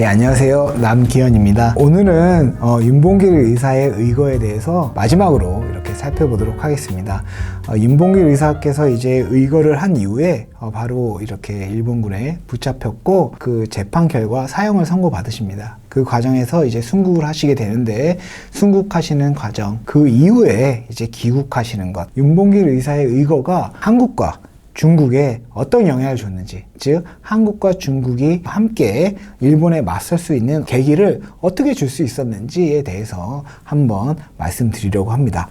예, 안녕하세요. 남기현입니다. 오늘은 어, 윤봉길 의사의 의거에 대해서 마지막으로 이렇게 살펴보도록 하겠습니다. 어, 윤봉길 의사께서 이제 의거를 한 이후에 어, 바로 이렇게 일본군에 붙잡혔고 그 재판 결과 사형을 선고받으십니다. 그 과정에서 이제 순국을 하시게 되는데 순국하시는 과정 그 이후에 이제 귀국하시는 것 윤봉길 의사의 의거가 한국과 중국에 어떤 영향을 줬는지, 즉 한국과 중국이 함께 일본에 맞설 수 있는 계기를 어떻게 줄 수 있었는지에 대해서 한번 말씀드리려고 합니다.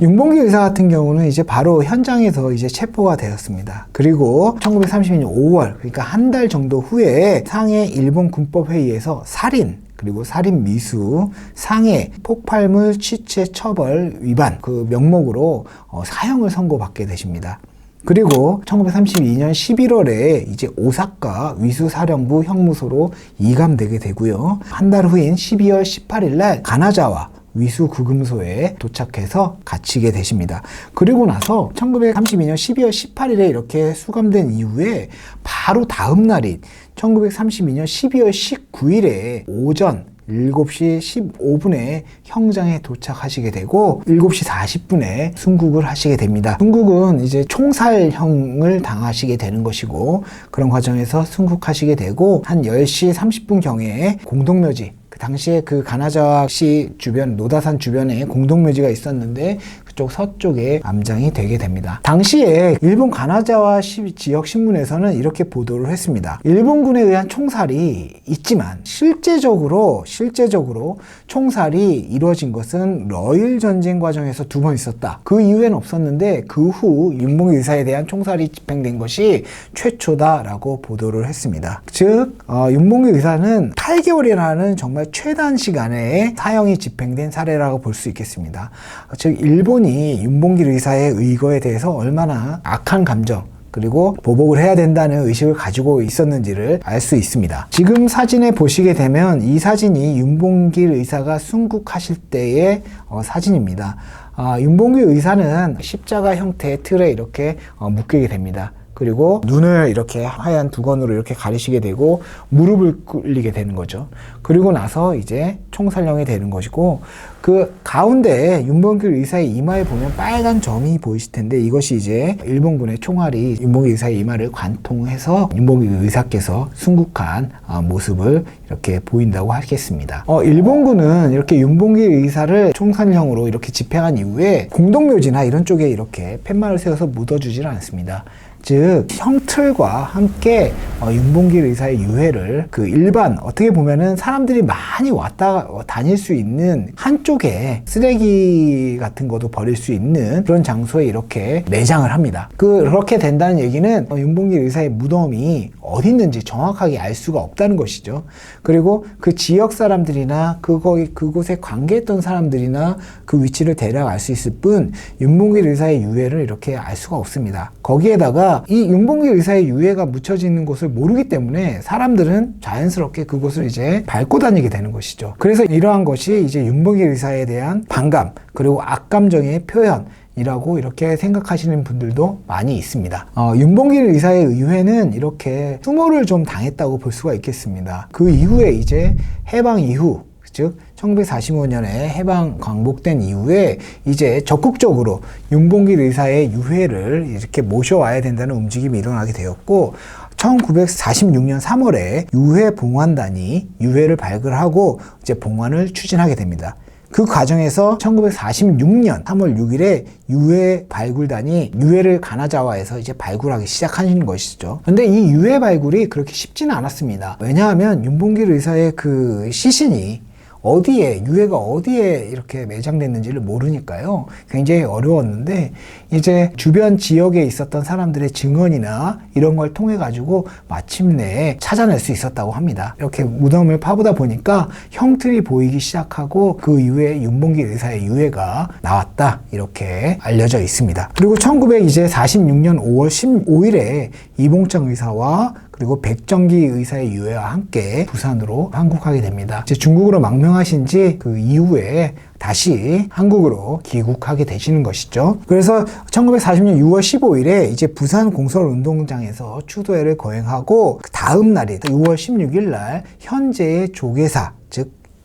윤봉길 의사 같은 경우는 이제 바로 현장에서 이제 체포가 되었습니다. 그리고 1932년 5월, 그러니까 한 달 정도 후에 상해 일본 군법 회의에서 살인 그리고 살인 미수, 상해, 폭발물 취체 처벌 위반 그 명목으로 어, 사형을 선고받게 되십니다. 그리고 1932년 11월에 이제 오사카 위수사령부 형무소로 이감되게 되고요. 한 달 후인 12월 18일 날 가나자와 위수 구금소에 도착해서 갇히게 되십니다. 그리고 나서 1932년 12월 18일에 이렇게 수감된 이후에 바로 다음 날인 1932년 12월 19일에 오전 7시 15분에 형장에 도착하시게 되고 7시 40분에 순국을 하시게 됩니다. 순국은 이제 총살형을 당하시게 되는 것이고 그런 과정에서 순국하시게 되고 한 10시 30분 경에 공동묘지 그 당시에 그 가나자시 주변 노다산 주변에 공동묘지가 있었는데 그쪽 서쪽에 암장이 되게 됩니다. 당시에 일본 가나자와 시- 지역 신문에서는 이렇게 보도를 했습니다. 일본군에 의한 총살이 있지만 실제적으로 실제적으로 총살이 이루어진 것은 러일 전쟁 과정에서 두 번 있었다. 그 이후에는 없었는데 그 후 윤봉길 의사에 대한 총살이 집행된 것이 최초다라고 보도를 했습니다. 즉 어, 윤봉길 의사는 8개월이라는 정말 최단 시간에 사형이 집행된 사례라고 볼 수 있겠습니다. 즉 일본 이 윤봉길 의사의 의거에 대해서 얼마나 악한 감정 그리고 보복을 해야 된다는 의식을 가지고 있었는지를 알 수 있습니다. 지금 사진에 보시게 되면 이 사진이 윤봉길 의사가 순국하실 때의 어, 사진입니다. 아, 윤봉길 의사는 십자가 형태의 틀에 이렇게 어, 묶이게 됩니다. 그리고 눈을 이렇게 하얀 두건으로 이렇게 가리시게 되고 무릎을 꿇리게 되는 거죠. 그리고 나서 이제 총살령이 되는 것이고 그 가운데 윤봉길 의사의 이마에 보면 빨간 점이 보이실 텐데 이것이 이제 일본군의 총알이 윤봉길 의사의 이마를 관통해서 윤봉길 의사께서 순국한 어, 모습을 이렇게 보인다고 하겠습니다. 어, 일본군은 이렇게 윤봉길 의사를 총살형으로 이렇게 집행한 이후에 공동묘지나 이런 쪽에 이렇게 팻말을 세워서 묻어주지는 않습니다. 즉 형틀과 함께 어, 윤봉길 의사의 유해를 그 일반 어떻게 보면은 사람들이 많이 왔다 어, 다닐 수 있는 한쪽에 쓰레기 같은 것도 버릴 수 있는 그런 장소에 이렇게 내장을 합니다. 그- 그렇게 된다는 얘기는 어, 윤봉길 의사의 무덤이 어디 있는지 정확하게 알 수가 없다는 것이죠. 그리고 그 지역 사람들이나 그거 그곳에 관계했던 사람들이나 그 위치를 대략 알 수 있을 뿐 윤봉길 의사의 유해를 이렇게 알 수가 없습니다. 거기에다가 이 윤봉길 의사의 유해가 묻혀져 있는 곳을 모르기 때문에 사람들은 자연스럽게 그곳을 이제 밟고 다니게 되는 것이죠. 그래서 이러한 것이 이제 윤봉길 의사에 대한 반감 그리고 악감정의 표현 이라고 이렇게 생각하시는 분들도 많이 있습니다. 어, 윤봉길 의사의 의회는 이렇게 수모를 좀 당했다고 볼 수가 있겠습니다. 그 이후에 이제 해방 이후 즉 1945년에 해방 광복된 이후에 이제 적극적으로 윤봉길 의사의 유해를 이렇게 모셔와야 된다는 움직임이 일어나게 되었고 1946년 3월에 유해 봉환단이 유해를 발굴하고 이제 봉환을 추진하게 됩니다. 그 과정에서 1946년 3월 6일에 유해 발굴단이 유해를 가나자와에서 이제 발굴하기 시작하는 것이죠. 근데 이 유해 발굴이 그렇게 쉽지는 않았습니다. 왜냐하면 윤봉길 의사의 그 시신이 어디에 유해가 어디에 이렇게 매장됐는지를 모르니까요. 굉장히 어려웠는데 이제 주변 지역에 있었던 사람들의 증언이나 이런 걸 통해 가지고 마침내 찾아낼 수 있었다고 합니다. 이렇게 무덤을 파보다 보니까 형틀이 보이기 시작하고 그 이후에 윤봉길 의사의 유해가 나왔다 이렇게 알려져 있습니다. 그리고 1946년 5월 15일에 이봉창 의사와 그리고 백정기 의사의 유해와 함께 부산으로 한국하게 됩니다. 이제 중국으로 망명하신 지 그 이후에 다시 한국으로 귀국하게 되시는 것이죠. 그래서 1940년 6월 15일에 이제 부산 공설 운동장에서 추도회를 거행하고 그 다음 날이 6월 16일 날 현재의 조계사 즉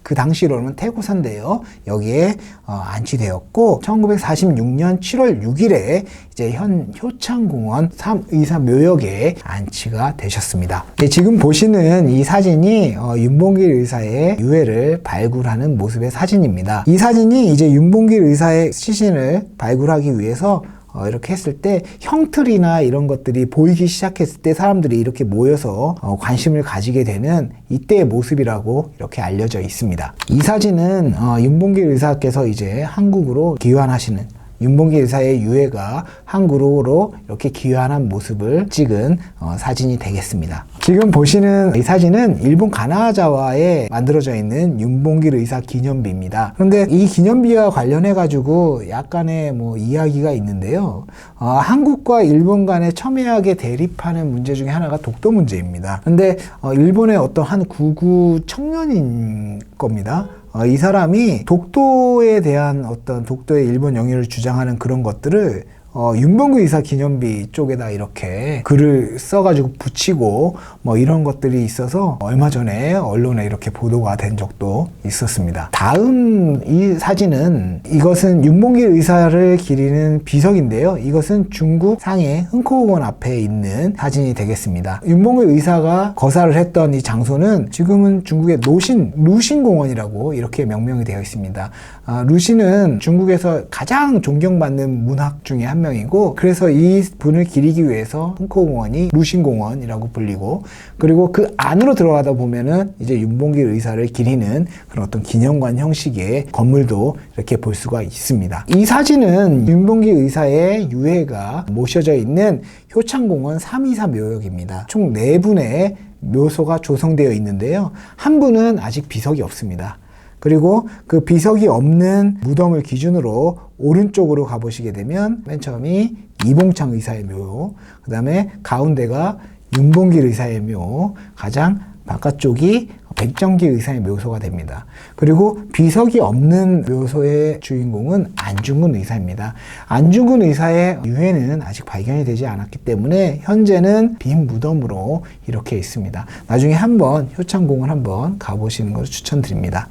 그 당시로는 태고사인데요. 여기에 어, 안치되었고 1946년 7월 6일에 이제 현 효창공원 3의사 묘역에 안치가 되셨습니다. 네, 지금 보시는 이 사진이 어, 윤봉길 의사의 유해를 발굴하는 모습의 사진입니다. 이 사진이 이제 윤봉길 의사의 시신을 발굴하기 위해서 어, 이렇게 했을 때 형틀이나 이런 것들이 보이기 시작했을 때 사람들이 이렇게 모여서 어, 관심을 가지게 되는 이때의 모습이라고 이렇게 알려져 있습니다. 이 사진은 어, 윤봉길 의사께서 이제 한국으로 귀환하시는 윤봉길 의사의 유해가 한국으로 이렇게 귀환한 모습을 찍은 어, 사진이 되겠습니다. 지금 보시는 이 사진은 일본 가나자와에 만들어져 있는 윤봉길 의사 기념비입니다. 그런데 이 기념비와 관련해 가지고 약간의 뭐 이야기가 있는데요. 어, 한국과 일본 간의 첨예하게 대립하는 문제 중에 하나가 독도 문제입니다. 근데 어, 일본의 어떤 한 구구 청년인 겁니다. 어, 이 사람이 독도에 대한 어떤 독도의 일본 영유를 주장하는 그런 것들을 어, 윤봉구 이사 기념비 쪽에다 이렇게 글을 써가지고 붙이고 뭐 이런 것들이 있어서 얼마 전에 언론에 이렇게 보도가 된 적도 있었습니다. 다음 이 사진은 이것은 윤봉길 의사를 기리는 비석인데요. 이것은 중국 상해 흥코공원 앞에 있는 사진이 되겠습니다. 윤봉길 의사가 거사를 했던 이 장소는 지금은 중국의 노신 루신 공원이라고 이렇게 명명이 되어 있습니다. 아, 루신은 중국에서 가장 존경받는 문학 중에 한 명 이고 그래서 이 분을 기리기 위해서 흥코공원이 루신공원이라고 불리고 그리고 그 안으로 들어가다 보면은 이제 윤봉길 의사를 기리는 그런 어떤 기념관 형식의 건물도 이렇게 볼 수가 있습니다. 이 사진은 윤봉길 의사의 유해가 모셔져 있는 효창공원 324 묘역입니다. 총 4분의 묘소가 조성되어 있는데요. 한 분은 아직 비석이 없습니다. 그리고 그 비석이 없는 무덤을 기준으로 오른쪽으로 가보시게 되면 맨 처음이 이봉창 의사의 묘, 그 다음에 가운데가 윤봉길 의사의 묘, 가장 바깥쪽이 백정기 의사의 묘소가 됩니다. 그리고 비석이 없는 묘소의 주인공은 안중근 의사입니다. 안중근 의사의 유해는 아직 발견이 되지 않았기 때문에 현재는 빈 무덤으로 이렇게 있습니다. 나중에 한번 효창공원 한번 가보시는 것을 추천드립니다.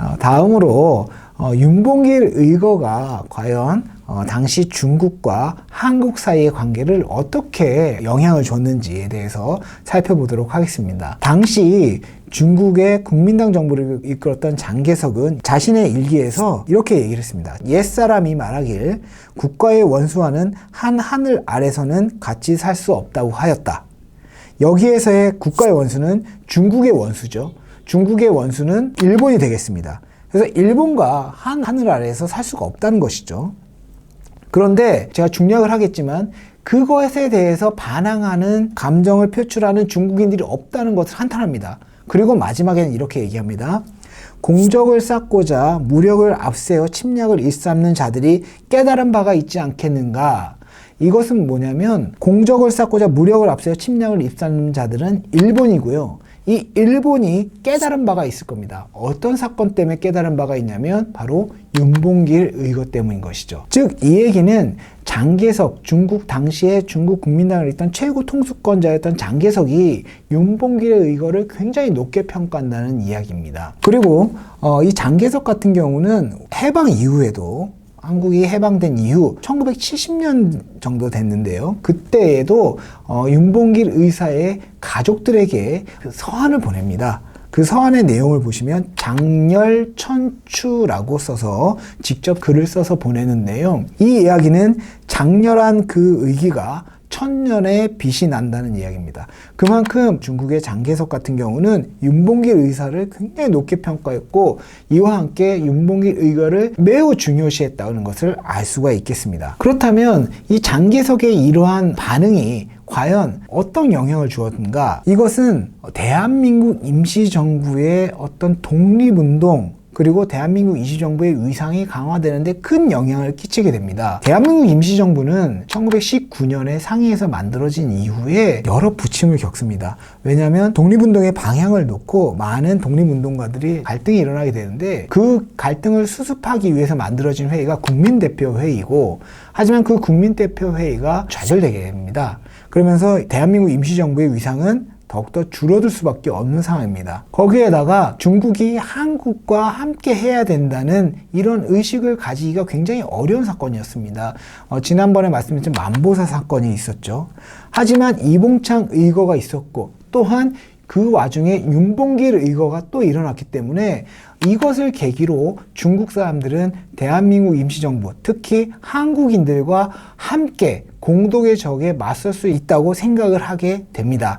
어, 다음으로 어, 윤봉길 의거가 과연 어, 당시 중국과 한국 사이의 관계를 어떻게 영향을 줬는지에 대해서 살펴보도록 하겠습니다. 당시 중국의 국민당 정부를 이끌었던 장개석은 자신의 일기에서 이렇게 얘기를 했습니다. 옛사람이 말하길 국가의 원수와는 한 하늘 아래서는 같이 살 수 없다고 하였다. 여기에서의 국가의 원수는 중국의 원수죠. 중국의 원수는 일본이 되겠습니다. 그래서 일본과 한 하늘 아래에서 살 수가 없다는 것이죠. 그런데 제가 중략을 하겠지만 그것에 대해서 반항하는 감정을 표출하는 중국인들이 없다는 것을 한탄합니다. 그리고 마지막에는 이렇게 얘기합니다. 공적을 쌓고자 무력을 앞세워 침략을 일삼는 자들이 깨달은 바가 있지 않겠는가? 이것은 뭐냐면 공적을 쌓고자 무력을 앞세워 침략을 입삼는 자들은 일본이고요. 이 일본이 깨달은 바가 있을 겁니다. 어떤 사건 때문에 깨달은 바가 있냐면 바로 윤봉길 의거 때문인 것이죠. 즉 이 얘기는 장개석 중국 당시에 중국 국민당을 있던 최고 통수권자였던 장개석이 윤봉길의 의거를 굉장히 높게 평가한다는 이야기입니다. 그리고 어, 이 장개석 같은 경우는 해방 이후에도 한국이 해방된 이후 1970년 정도 됐는데요. 그때에도 어, 윤봉길 의사의 가족들에게 그 서한을 보냅니다. 그 서한의 내용을 보시면 장렬 천추라고 써서 직접 글을 써서 보내는데요. 이 이야기는 장렬한 그 의기가 천년의 빛이 난다는 이야기입니다. 그만큼 중국의 장개석 같은 경우는 윤봉길 의사를 굉장히 높게 평가했고 이와 함께 윤봉길 의거를 매우 중요시했다는 것을 알 수가 있겠습니다. 그렇다면 이 장개석의 이러한 반응이 과연 어떤 영향을 주었는가? 이것은 대한민국 임시정부의 어떤 독립운동, 그리고 대한민국 임시정부의 위상이 강화되는데 큰 영향을 끼치게 됩니다. 대한민국 임시정부는 1919년에 상해에서 만들어진 이후에 여러 부침을 겪습니다. 왜냐하면 독립운동의 방향을 놓고 많은 독립운동가들이 갈등이 일어나게 되는데 그 갈등을 수습하기 위해서 만들어진 회의가 국민대표회의고 하지만 그 국민대표회의가 좌절되게 됩니다. 그러면서 대한민국 임시정부의 위상은 더욱더 줄어들 수밖에 없는 상황입니다. 거기에다가 중국이 한국과 함께 해야 된다는 이런 의식을 가지기가 굉장히 어려운 사건이었습니다. 어, 지난번에 말씀드린 만보사 사건이 있었죠. 하지만 이봉창 의거가 있었고 또한 그 와중에 윤봉길 의거가 또 일어났기 때문에 이것을 계기로 중국 사람들은 대한민국 임시정부, 특히 한국인들과 함께 공동의 적에 맞설 수 있다고 생각을 하게 됩니다.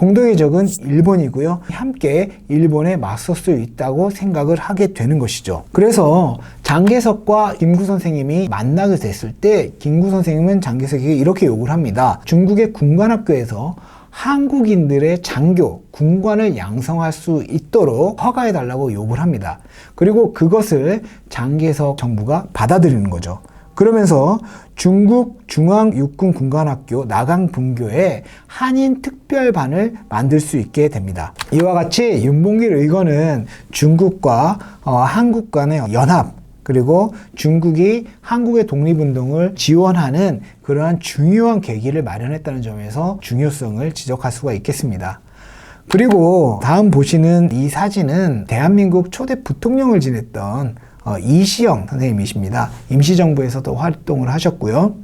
공동의 적은 일본이고요. 함께 일본에 맞설 수 있다고 생각을 하게 되는 것이죠. 그래서 장개석과 김구 선생님이 만나게 됐을 때 김구 선생님은 장개석에게 이렇게 요구를 합니다. 중국의 군관학교에서 한국인들의 장교, 군관을 양성할 수 있도록 허가해 달라고 요구를 합니다. 그리고 그것을 장개석 정부가 받아들이는 거죠. 그러면서 중국 중앙육군 군관학교 나강분교에 한인 특별반을 만들 수 있게 됩니다. 이와 같이 윤봉길 의거는 중국과 어, 한국 간의 연합 그리고 중국이 한국의 독립운동을 지원하는 그러한 중요한 계기를 마련했다는 점에서 중요성을 지적할 수가 있겠습니다. 그리고 다음 보시는 이 사진은 대한민국 초대 부통령을 지냈던 어, 이시영 선생님이십니다. 임시정부에서도 활동을 하셨고요.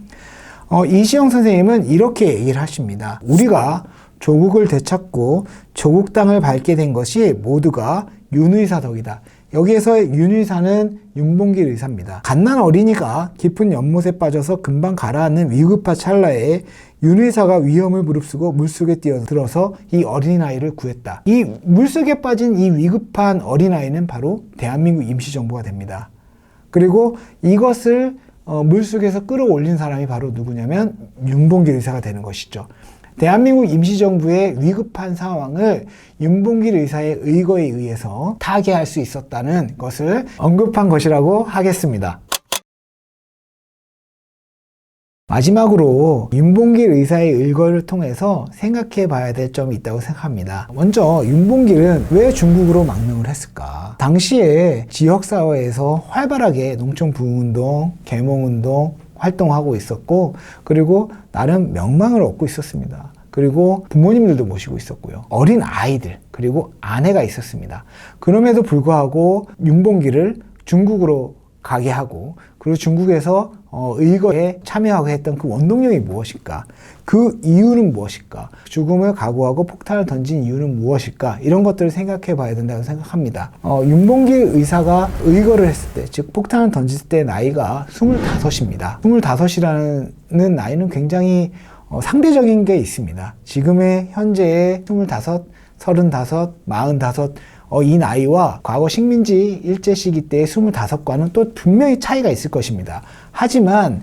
어, 이시영 선생님은 이렇게 얘기를 하십니다. 우리가 조국을 되찾고 조국 땅을 밟게 된 것이 모두가 윤의사 덕이다. 여기에서 윤의사는 윤봉길 의사입니다. 갓난 어린이가 깊은 연못에 빠져서 금방 가라앉는 위급한 찰나에 윤의사가 위험을 무릅쓰고 물속에 뛰어들어서 이 어린아이를 구했다. 이 물속에 빠진 이 위급한 어린아이는 바로 대한민국 임시정부가 됩니다. 그리고 이것을 어, 물속에서 끌어올린 사람이 바로 누구냐면 윤봉길 의사가 되는 것이죠. 대한민국 임시정부의 위급한 상황을 윤봉길 의사의 의거에 의해서 타개할 수 있었다는 것을 언급한 것이라고 하겠습니다. 마지막으로 윤봉길 의사의 의거를 통해서 생각해 봐야 될 점이 있다고 생각합니다. 먼저 윤봉길은 왜 중국으로 망명을 했을까? 당시에 지역사회에서 활발하게 농촌 부운동, 계몽운동, 활동하고 있었고 그리고 나름 명망을 얻고 있었습니다. 그리고 부모님들도 모시고 있었고요. 어린 아이들 그리고 아내가 있었습니다. 그럼에도 불구하고 윤봉길을 중국으로 가게 하고 그리고 중국에서 어, 의거에 참여하고 했던 그 원동력이 무엇일까? 그 이유는 무엇일까? 죽음을 각오하고 폭탄을 던진 이유는 무엇일까? 이런 것들을 생각해 봐야 된다고 생각합니다. 어, 윤봉길 의사가 의거를 했을 때, 즉 폭탄을 던졌을 때 나이가 25입니다. 25이라는 나이는 굉장히 어, 상대적인 게 있습니다. 지금의 현재의 25, 35, 45, 어, 이 나이와 과거 식민지 일제 시기 때의 25과는 또 분명히 차이가 있을 것입니다. 하지만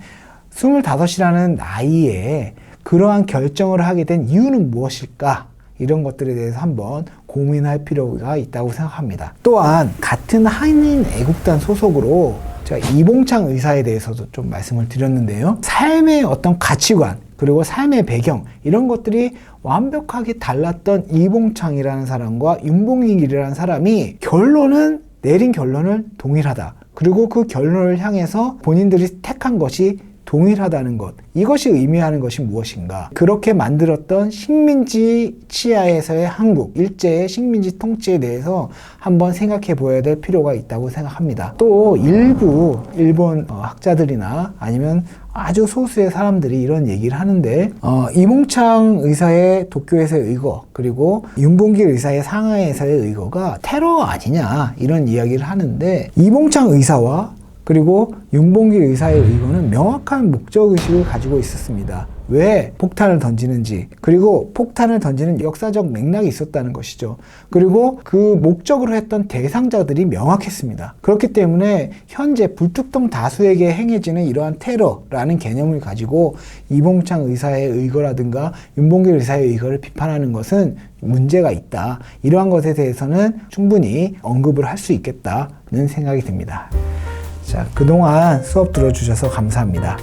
25이라는 나이에 그러한 결정을 하게 된 이유는 무엇일까? 이런 것들에 대해서 한번 고민할 필요가 있다고 생각합니다. 또한 같은 한인 애국단 소속으로 제가 이봉창 의사에 대해서도 좀 말씀을 드렸는데요. 삶의 어떤 가치관, 그리고 삶의 배경, 이런 것들이 완벽하게 달랐던 이봉창이라는 사람과 윤봉길이라는 사람이 결론은, 내린 결론은 동일하다. 그리고 그 결론을 향해서 본인들이 택한 것이 동일하다는 것. 이것이 의미하는 것이 무엇인가? 그렇게 만들었던 식민지 치하에서의 한국, 일제의 식민지 통치에 대해서 한번 생각해 보아야 될 필요가 있다고 생각합니다. 또 일부 일본 어, 학자들이나 아니면 아주 소수의 사람들이 이런 얘기를 하는데 어, 이몽창 의사의 도쿄에서의 의거 그리고 윤봉길 의사의 상하이에서의 의거가 테러 아니냐 이런 이야기를 하는데 이봉창 의사와 그리고 윤봉길 의사의 의거는 명확한 목적의식을 가지고 있었습니다. 왜 폭탄을 던지는지 그리고 폭탄을 던지는 역사적 맥락이 있었다는 것이죠. 그리고 그 목적으로 했던 대상자들이 명확했습니다. 그렇기 때문에 현재 불특정 다수에게 행해지는 이러한 테러라는 개념을 가지고 이봉창 의사의 의거라든가 윤봉길 의사의 의거를 비판하는 것은 문제가 있다. 이러한 것에 대해서는 충분히 언급을 할 수 있겠다는 생각이 듭니다. 자, 그동안 수업 들어주셔서 감사합니다.